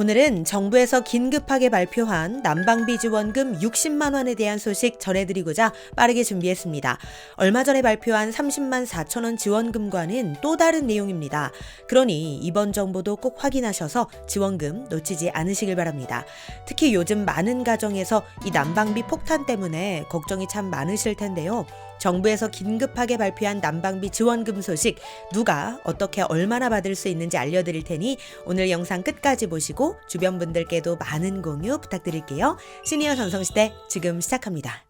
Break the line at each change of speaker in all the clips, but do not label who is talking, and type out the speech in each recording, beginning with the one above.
오늘은 정부에서 긴급하게 발표한 난방비 지원금 60만 원에 대한 소식 전해드리고자 빠르게 준비했습니다. 얼마 전에 발표한 30만 4천 원 지원금과는 또 다른 내용입니다. 그러니 이번 정보도 꼭 확인하셔서 지원금 놓치지 않으시길 바랍니다. 특히 요즘 많은 가정에서 이 난방비 폭탄 때문에 걱정이 참 많으실 텐데요. 정부에서 긴급하게 발표한 난방비 지원금 소식 누가 어떻게 얼마나 받을 수 있는지 알려드릴 테니 오늘 영상 끝까지 보시고 주변 분들께도 많은 공유 부탁드릴게요. 시니어 전성시대 지금 시작합니다.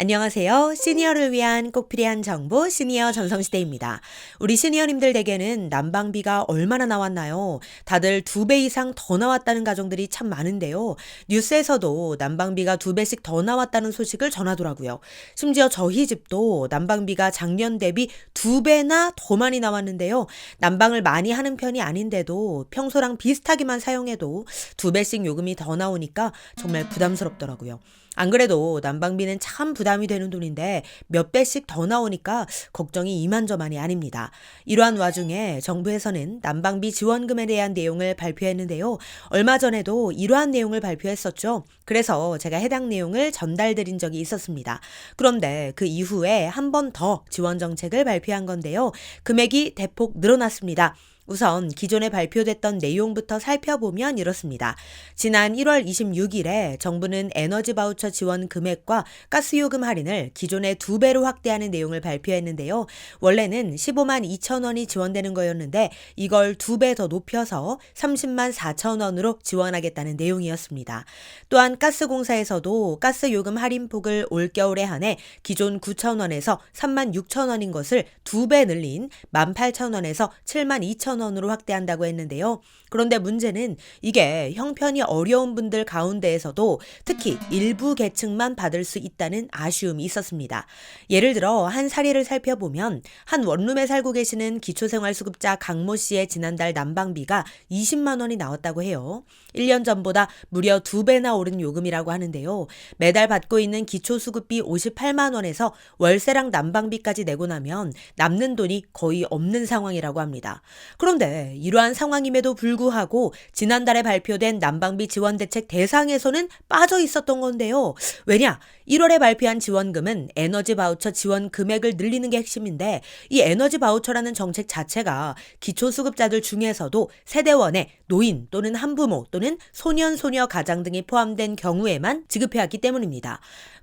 안녕하세요. 시니어를 위한 꼭 필요한 정보 시니어 전성시대입니다. 우리 시니어님들 댁에는 난방비가 얼마나 나왔나요? 다들 두 배 이상 더 나왔다는 가정들이 참 많은데요. 뉴스에서도 난방비가 두 배씩 더 나왔다는 소식을 전하더라고요. 심지어 저희 집도 난방비가 작년 대비 두 배나 더 많이 나왔는데요. 난방을 많이 하는 편이 아닌데도 평소랑 비슷하게만 사용해도 두 배씩 요금이 더 나오니까 정말 부담스럽더라고요. 안 그래도 난방비는 참 부담이 되는 돈인데 몇 배씩 더 나오니까 걱정이 이만저만이 아닙니다. 이러한 와중에 정부에서는 난방비 지원금에 대한 내용을 발표했는데요. 얼마 전에도 이러한 내용을 발표했었죠. 그래서 제가 해당 내용을 전달드린 적이 있었습니다. 그런데 그 이후에 한 번 더 지원 정책을 발표한 건데요. 금액이 대폭 늘어났습니다. 우선 기존에 발표됐던 내용부터 살펴보면 이렇습니다. 지난 1월 26일에 정부는 에너지 바우처 지원 금액과 가스요금 할인을 기존의 두 배로 확대하는 내용을 발표했는데요. 원래는 15만 2천 원이 지원되는 거였는데 이걸 두 배 더 높여서 30만 4천 원으로 지원하겠다는 내용이었습니다. 또한 가스공사에서도 가스요금 할인폭을 올겨울에 한해 기존 9천 원에서 3만 6천 원인 것을 두 배 늘린 1만 8천 원에서 7만 2천 원으로 확대한다고 했는데요. 그런데 문제는 이게 형편이 어려운 분들 가운데에서도 특히 일부 계층만 받을 수 있다는 아쉬움이 있었습니다. 예를 들어 한 사례를 살펴보면 한 원룸에 살고 계시는 기초생활수급자 강모 씨의 지난달 난방비가 20만 원이 나왔다고 해요. 1년 전보다 무려 두 배나 오른 요금이라고 하는데요. 매달 받고 있는 기초수급비 58만 원에서 월세랑 난방비까지 내고 나면 남는 돈이 거의 없는 상황이라고 합니다. 그 런데 이러한 상황임에도 불구하고 지난달에 발표된 난방비 지원 대책 대상에서는 빠져 있었던 건데요. 왜냐? 1월에 발표한 지원금은 에너지 바우처 지원 금액을 늘리는 게 핵심인데 이 에너지 바우처라는 정책 자체가 기초수급자들 중에서도 세대원의 노인 또는 한부모 또는 소년 소녀 가장 등이 포함된 경우에만 지급해 왔기 때문입니다.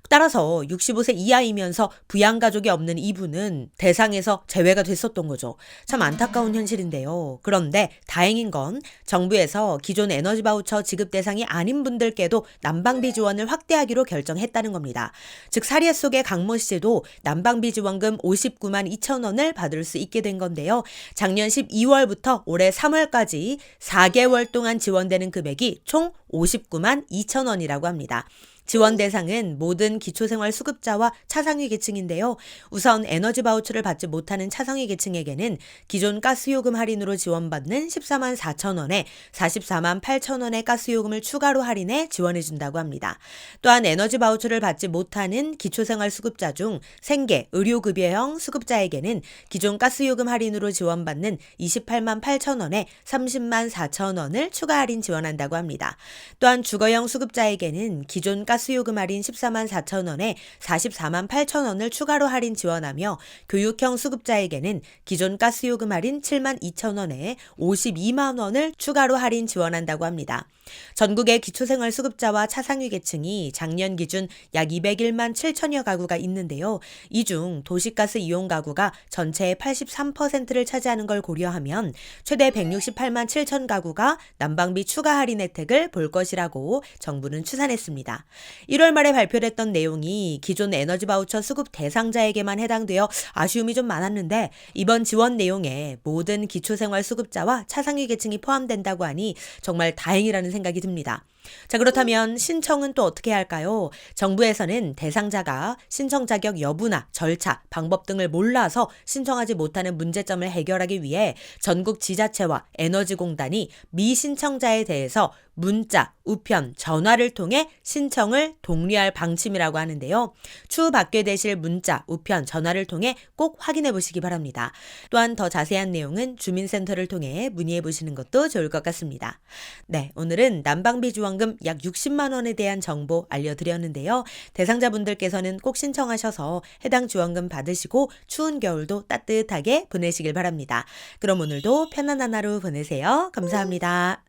따라서 65세 이하이면서 부양가족이 없는 이분은 대상에서 제외가 됐었던 거죠. 참 안타까운 현실인데요. 그런데 다행인 건 정부에서 기존 에너지 바우처 지급 대상이 아닌 분들께도 난방비 지원을 확대하기로 결정했다는 겁니다. 즉 사례 속의 강모 씨도 난방비 지원금 59만 2천 원을 받을 수 있게 된 건데요. 작년 12월부터 올해 3월까지 4개월 동안 지원되는 금액이 총 59만 2천 원이라고 합니다. 지원 대상은 모든 기초생활 수급자와 차상위 계층인데요. 우선 에너지 바우처를 받지 못하는 차상위 계층에게는 기존 가스요금 할인으로 지원받는 14만 4천 원에 44만 8천 원의 가스요금을 추가로 할인해 지원해 준다고 합니다. 또한 에너지 바우처를 받지 못하는 기초생활 수급자 중 생계, 의료급여형 수급자에게는 기존 가스요금 할인으로 지원받는 28만 8천 원에 30만 4천 원을 추가 할인 지원한다고 합니다. 또한 주거형 수급자에게는 기존 가스 가스요금 할인 14만 4천 원에 44만 8천 원을 추가로 할인 지원하며 교육형 수급자에게는 기존 가스요금 할인 7만 2천 원에 52만 원을 추가로 할인 지원한다고 합니다. 전국의 기초생활 수급자와 차상위 계층이 작년 기준 약 201만 7천여 가구가 있는데요. 이 중 도시가스 이용 가구가 전체의 83%를 차지하는 걸 고려하면 최대 168만 7천 가구가 난방비 추가 할인 혜택을 볼 것이라고 정부는 추산했습니다. 1월 말에 발표됐던 내용이 기존 에너지 바우처 수급 대상자에게만 해당되어 아쉬움이 좀 많았는데 이번 지원 내용에 모든 기초생활 수급자와 차상위 계층이 포함된다고 하니 정말 다행이라는 생각이 듭니다. 자, 그렇다면 신청은 또 어떻게 할까요? 정부에서는 대상자가 신청 자격 여부나 절차, 방법 등을 몰라서 신청하지 못하는 문제점을 해결하기 위해 전국 지자체와 에너지공단이 미신청자에 대해서 문자, 우편, 전화를 통해 신청을 독려할 방침이라고 하는데요. 추후 받게 되실 문자, 우편, 전화를 통해 꼭 확인해 보시기 바랍니다. 또한 더 자세한 내용은 주민센터를 통해 문의해 보시는 것도 좋을 것 같습니다. 네, 오늘은 난방비 지원금 약 60만 원에 대한 정보 알려드렸는데요. 대상자분들께서는 꼭 신청하셔서 해당 지원금 받으시고 추운 겨울도 따뜻하게 보내시길 바랍니다. 그럼 오늘도 편안한 하루 보내세요. 감사합니다.